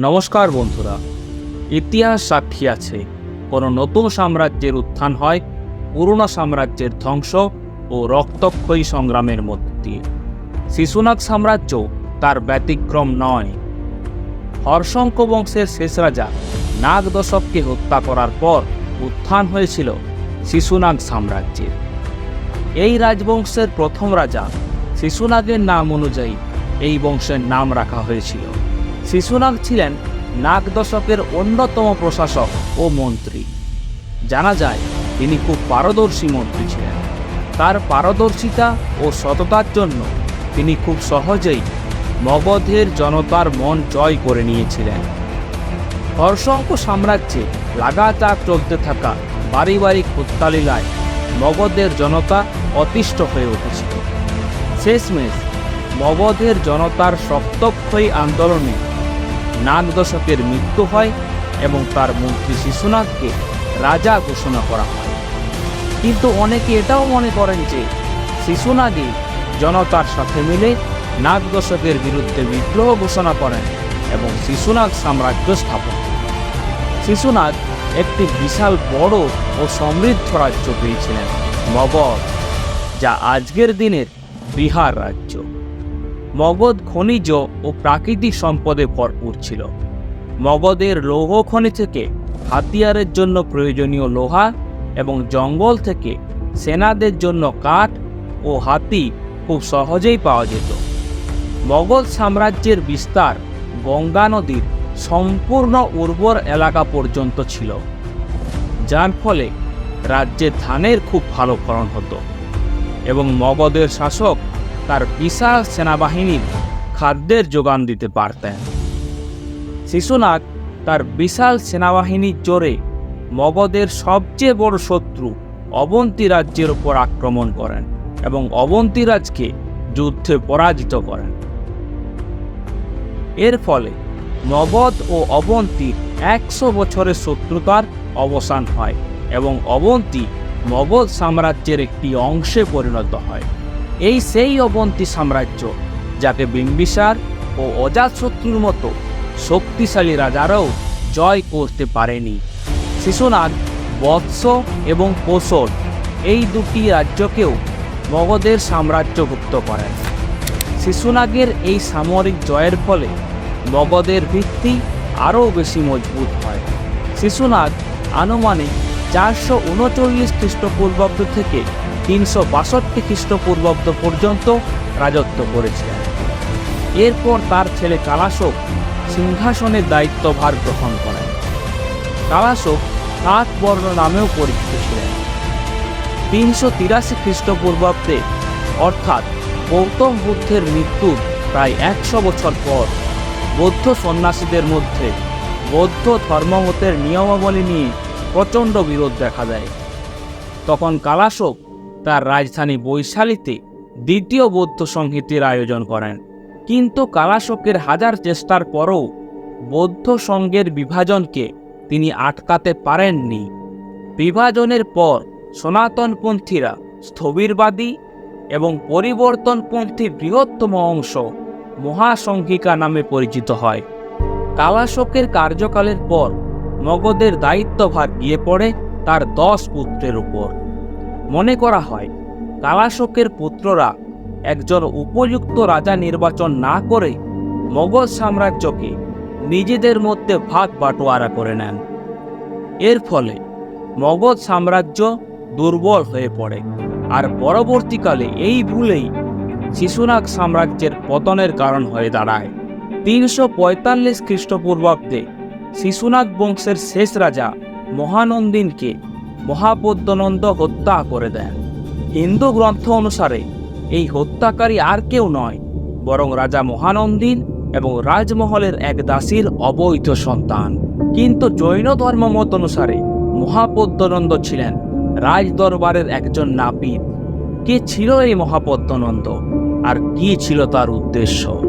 নমস্কার বন্ধুরা, ইতিহাস সাক্ষী আছে। কোনো নতুন সাম্রাজ্যের উত্থান হয়, পুরনো সাম্রাজ্যের ধ্বংস ও রক্তক্ষয়ী সংগ্রামের মধ্যে। দিয়ে শিশুনাগ সাম্রাজ্য তার ব্যতিক্রম নয়। হর্ষঙ্ক বংশের শেষ রাজা নাগ দশককে হত্যা করার পর উত্থান হয়েছিল শিশুনাগ সাম্রাজ্যের। এই রাজবংশের প্রথম রাজা শিশুনাগের নাম অনুযায়ী এই বংশের নাম রাখা হয়েছিল। শিশুনাগ ছিলেন নাগ দশকের অন্যতম প্রশাসক ও মন্ত্রী। জানা যায়, তিনি খুব পারদর্শী মন্ত্রী ছিলেন। তার পারদর্শিতা ও সততার জন্য তিনি খুব সহজেই মগধের জনতার মন জয় করে নিয়েছিলেন। হর্ষঙ্ক সাম্রাজ্যে লাগাতার চলতে থাকা পারিবারিক হত্যালীলায় মগধের জনতা অতিষ্ঠ হয়ে উঠেছিল। শেষমেশ মগধের জনতার রক্তক্ষয়ী আন্দোলনে নাগ দশকের মৃত্যু হয় এবং তার মন্ত্রী শিশুনাথকে রাজা ঘোষণা করা হয়। কিন্তু অনেকে এটাও মনে করেন যে শিশুনাগই জনতার সাথে মিলে নাগ দশকের বিরুদ্ধে বিদ্রোহ ঘোষণা করেন এবং শিশুনাগ সাম্রাজ্য স্থাপন শিশুনাগ একটি বিশাল, বড় ও সমৃদ্ধ রাজ্য পেয়েছিলেন মগধ যা আজকের দিনের বিহার রাজ্য। মগধ খনিজ ও প্রাকৃতিক সম্পদে ভরপুর ছিল। মগধের লৌহ খনি থেকে হাতিয়ারের জন্য প্রয়োজনীয় লোহা এবং জঙ্গল থেকে সেনাদের জন্য কাঠ ও হাতি খুব সহজেই পাওয়া যেত। মগধ সাম্রাজ্যের বিস্তার গঙ্গা নদীর সম্পূর্ণ উর্বর এলাকা পর্যন্ত ছিল, যার ফলে রাজ্যে ধানের খুব ভালো ফলন হতো এবং মগধের শাসক তার বিশাল সেনাবাহিনীর খাদ্যের যোগান দিতে পারতেন। শিশুনাগ তার বিশাল সেনাবাহিনীর জোরে মগধের সবচেয়ে বড় শত্রু অবন্তী রাজ্যের ওপর আক্রমণ করেন এবং অবন্তী রাজকে যুদ্ধে পরাজিত করেন। এর ফলে মগধ ও অবন্তীর একশো বছরের শত্রুতার অবসান হয় এবং অবন্তী মগধ সাম্রাজ্যের একটি অংশে পরিণত হয়। এই সেই অবন্তী সাম্রাজ্য যাকে বিম্বিসার ও অজাতশত্রুর মতো শক্তিশালী রাজারাও জয় করতে পারেনি। শিশুনাগ, বৎস এবং কোশল এই দুটি রাজ্যকেও মগধের সাম্রাজ্যভুক্ত করেন। শিশুনাগের এই সামরিক জয়ের ফলে মগধের ভিত্তি আরও বেশি মজবুত হয়। শিশুনাগ আনুমানিক চারশো উনচল্লিশ খ্রিস্টপূর্বাব্দ থেকে তিনশো বাষট্টি খ্রিস্টপূর্বাব্দ পর্যন্ত রাজত্ব করেছিলেন। এরপর তার ছেলে কালাশোক সিংহাসনের দায়িত্বভার গ্রহণ করেন। কালাশোক সাত বর্ণ নামেও পরিচিত ছিলেন। তিনশো তিরাশি খ্রিস্টপূর্বাব্দে অর্থাৎ গৌতম বুদ্ধের মৃত্যুর প্রায় একশো বছর পর বৌদ্ধ সন্ন্যাসীদের মধ্যে বৌদ্ধ ধর্মমতের নিয়মাবলী নিয়ে প্রচণ্ড বিরোধ দেখা দেয়। তখন কালাশোক তার রাজধানী বৈশালীতে দ্বিতীয় বৌদ্ধ সংহিতির আয়োজন করেন। কিন্তু কালাশোকের হাজার চেষ্টার পরও বৌদ্ধ সংঘের বিভাজনকে তিনি আটকাতে পারেননি। বিভাজনের পর সনাতনপন্থীরা স্থবিরবাদী এবং পরিবর্তনপন্থী বৃহত্তম অংশ মহাসংঘিকা নামে পরিচিত হয়। কালাশোকের কার্যকালের পর মগধের দায়িত্বভার গিয়ে পড়ে তার দশ পুত্রের উপর। মনে করা হয়, কালাশোকের পুত্ররা একজন উপযুক্ত রাজা নির্বাচন না করে মগধ সাম্রাজ্যকে নিজেদের মধ্যে ভাগ বাটোয়ারা করে নেন। এর ফলে মগধ সাম্রাজ্য দুর্বল হয়ে পড়ে আর পরবর্তীকালে এই ভুলেই শিশুনাগ সাম্রাজ্যের পতনের কারণ হয়ে দাঁড়ায়। তিনশো পঁয়তাল্লিশ খ্রিস্টপূর্বাব্দে শিশুনাগ বংশের শেষ রাজা মহানন্দিনকে মহাপদ্যনন্দ হত্যা করে দেন। হিন্দু গ্রন্থ অনুসারে, এই হত্যাকারী আর কেউ নয়, বরং রাজা মহানন্দিন এবং রাজমহলের এক দাসীর অবৈধ সন্তান। কিন্তু জৈন ধর্মমত অনুসারে মহাপদ্যনন্দ ছিলেন রাজ দরবারের একজন নাপিত। কে ছিল এই মহাপদ্যনন্দ আর কি ছিল তার উদ্দেশ্য?